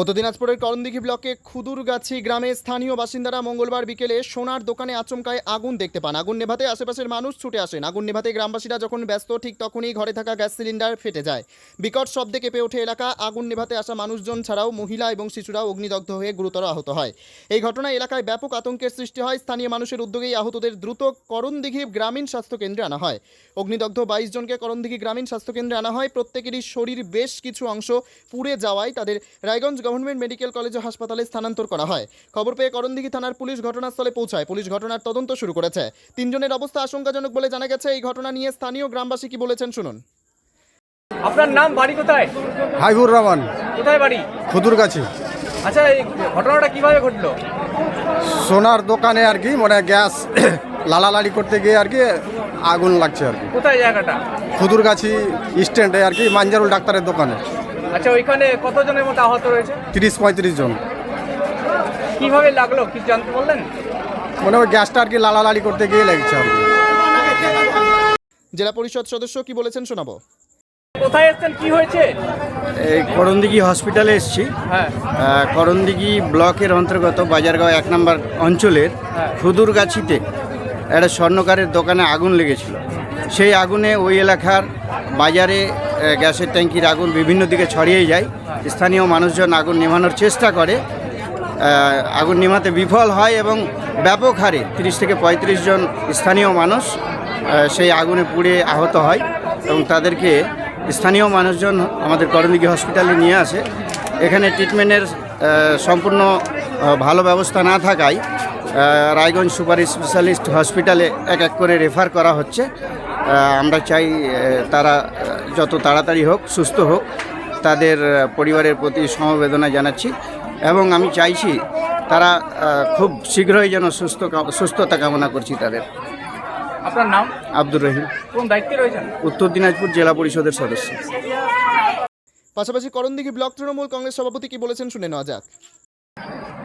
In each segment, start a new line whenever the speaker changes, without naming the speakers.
উত্তর দিনাজপুরের করণদিঘি ব্লকে খুদুরগাছি গ্রামে স্থানীয় বাসিন্দারা মঙ্গলবার বিকেলে সোনার দোকানে আচমকায় আগুন দেখতে পান। আগুন নেভাতে আশেপাশের মানুষ ছুটে আসেন। আগুন নেভাতে গ্রামবাসীরা যখন ব্যস্ত, ঠিক তখনই ঘরে থাকা গ্যাস সিলিন্ডার ফেটে যায়। বিকট শব্দে কেঁপে ওঠে এলাকা। আগুন নেভাতে আসা মানুষজন ছাড়াও মহিলা এবং শিশুরাও অগ্নিদগ্ধ হয়ে গুরুতর আহত হয়। এই ঘটনায় এলাকায় ব্যাপক আতঙ্কের সৃষ্টি হয়। স্থানীয় মানুষের উদ্যোগেই আহতদের দ্রুত করণদিঘি গ্রামীণ স্বাস্থ্য কেন্দ্রে আনা হয়। অগ্নিদগ্ধ বাইশ জনকে করণদিঘি গ্রামীণ স্বাস্থ্য কেন্দ্রে আনা হয়। প্রত্যেকেরই শরীর বেশ কিছু অংশ পুড়ে যাওয়ায় তাদের রায়গঞ্জ গভর্নমেন্ট মেডিকেল কলেজ ও হাসপাতালে স্থানান্তর করা হয়। খবর পেয়ে করণদিঘি থানার পুলিশ ঘটনাস্থলে পৌঁছায়। পুলিশ ঘটনার তদন্ত শুরু করেছে। তিনজনের অবস্থা আশঙ্কাজনক বলে জানা গেছে। এই ঘটনা নিয়ে স্থানীয় গ্রামবাসী কি বলেছেন শুনুন।
আপনার নাম বাড়ি কোথায়?
হাইবুর রহমান।
কোথায় বাড়ি?
খুদুর কাছে।
আচ্ছা এই ঘটনাটা কীভাবে ঘটলো?
সোনার দোকানে আর কি মানে গ্যাস লালালাড়ি করতে গিয়ে আর কি আগুন লাগছে আর কি।
কোথায় জায়গাটা?
খুদুর গাছি স্ট্যান্ডে আর কি মাঞ্জারুল ডাক্তারের দোকানে।
আচ্ছা ওইখানে কতজনের মতো আহত রয়েছে?
তিরিশ পঁয়ত্রিশ জন।
কীভাবে লাগল? কি জানতে বললেন
মানে ওই গ্যাসটা আর কি লালালাড়ি করতে গিয়ে লাগছে আর
জেলা পরিষদ সদস্য কি বলেছেন শোনাবো?
কোথায় এসছেন? কি হয়েছে?
এই করণদিঘি হসপিটালে এসেছি।
হ্যাঁ।
করণদিঘি ব্লকের অন্তর্গত বাজারগাঁও এক নম্বর অঞ্চলের খুদুরগাছিতে একটা স্বর্ণকারের দোকানে আগুন লেগেছিল। সেই আগুনে ওই এলাকার বাজারে গ্যাসের ট্যাঙ্কির আগুন বিভিন্ন দিকে ছড়িয়ে যায়। স্থানীয় মানুষজন আগুন নেভানোর চেষ্টা করে। আগুন নেভাতে বিফল হয় এবং ব্যাপক হারে তিরিশ থেকে পঁয়ত্রিশ জন স্থানীয় মানুষ সেই আগুনে পুড়ে আহত হয় এবং তাদেরকে স্থানীয় মানুষজন আমাদের করণদিঘি হসপিটালে নিয়ে আসে। এখানে ট্রিটমেন্টের সম্পূর্ণ ভালো ব্যবস্থা না থাকায় রায়গঞ্জ সুপার স্পেশালিস্ট হসপিটালে এক এক করে রেফার করা হচ্ছে। আমরা চাই তারা যত তাড়াতাড়ি হোক সুস্থ হোক তাদের পরিবারের প্রতি সমবেদনা জানাচ্ছি এবং আমি চাইছি তারা খুব শীঘ্রই যেন সুস্থ সুস্থতা কামনা করছি তাদের।
আপনার নাম?
আব্দুর রহিম।
কোন দায়িত্বে রয়েছেন?
উত্তর দিনাজপুর জেলা পরিষদের সদস্য।
পাশাপাশি করণদিঘি ব্লক তৃণমূল কংগ্রেস সভাপতি কি বলেছেন শুনে নেওয়া যাক।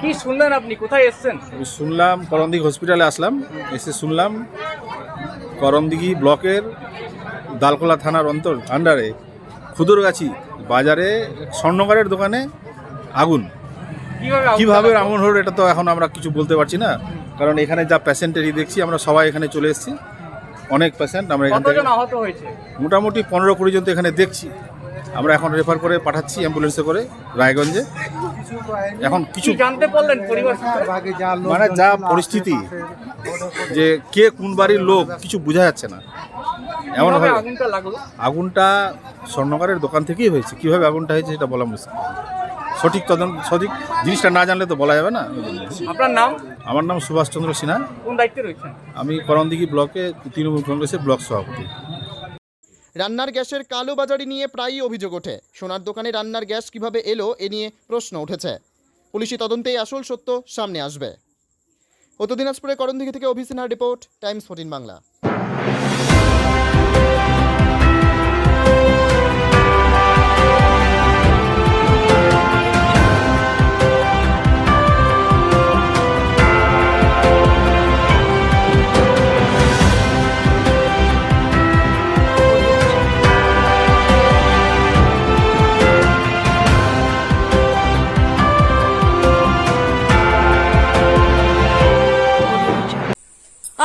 কি শুনলেন আপনি? কোথায় এসছেন?
আমি শুনলাম করণদিঘি হসপিটালে আসলাম এসে শুনলাম করণদিঘি ব্লকের দালকোলা থানার অন্তর আন্ডারে ক্ষুদরগাছি বাজারে স্বর্ণকারের দোকানে আগুন।
কীভাবে?
আগুন হলো এটা তো এখন আমরা কিছু বলতে পারছি না কারণ এখানে যা প্যাসেন্টেরই দেখছি আমরা সবাই এখানে চলে এসেছি। অনেক পেশেন্ট আমরা এখান থেকে মোটামুটি পনেরো কুড়ি জন তো এখানে দেখছি। আমরা এখন রেফার করে পাঠাচ্ছি অ্যাম্বুলেন্সে করে রায়গঞ্জে। এখন কিছু
জানতে পারলেন
মানে যা পরিস্থিতি যে কে কোন বাড়ির লোক কিছু বোঝা যাচ্ছে না। এমন
আগুনটা লাগল?
আগুনটা স্বর্ণকারের দোকান থেকেই হয়েছে। কীভাবে আগুনটা হয়েছে সেটা বলা মুশকিল। সঠিক তদন্ত সঠিক জিনিসটা না জানলে তো বলা যাবে না।
আপনার নাম?
আমার নাম সুভাষচন্দ্র সিনহা।
কোন দায়িত্বে রয়েছেন?
আমি করণদিঘি ব্লকে তৃণমূল কংগ্রেসের ব্লক সভাপতি।
রান্নার গ্যাসের কালো বাজারি নিয়ে প্রায়ই অভিযোগ ওঠে। সোনার দোকানে রান্নার গ্যাস কীভাবে এলো এ নিয়ে প্রশ্ন উঠেছে। পুলিশি তদন্তেই আসল সত্য সামনে আসবে। উত্তর দিনাজপুরের করণদিঘি থেকে অভিসিনহার রিপোর্ট টাইমস ফোর্টিন বাংলা।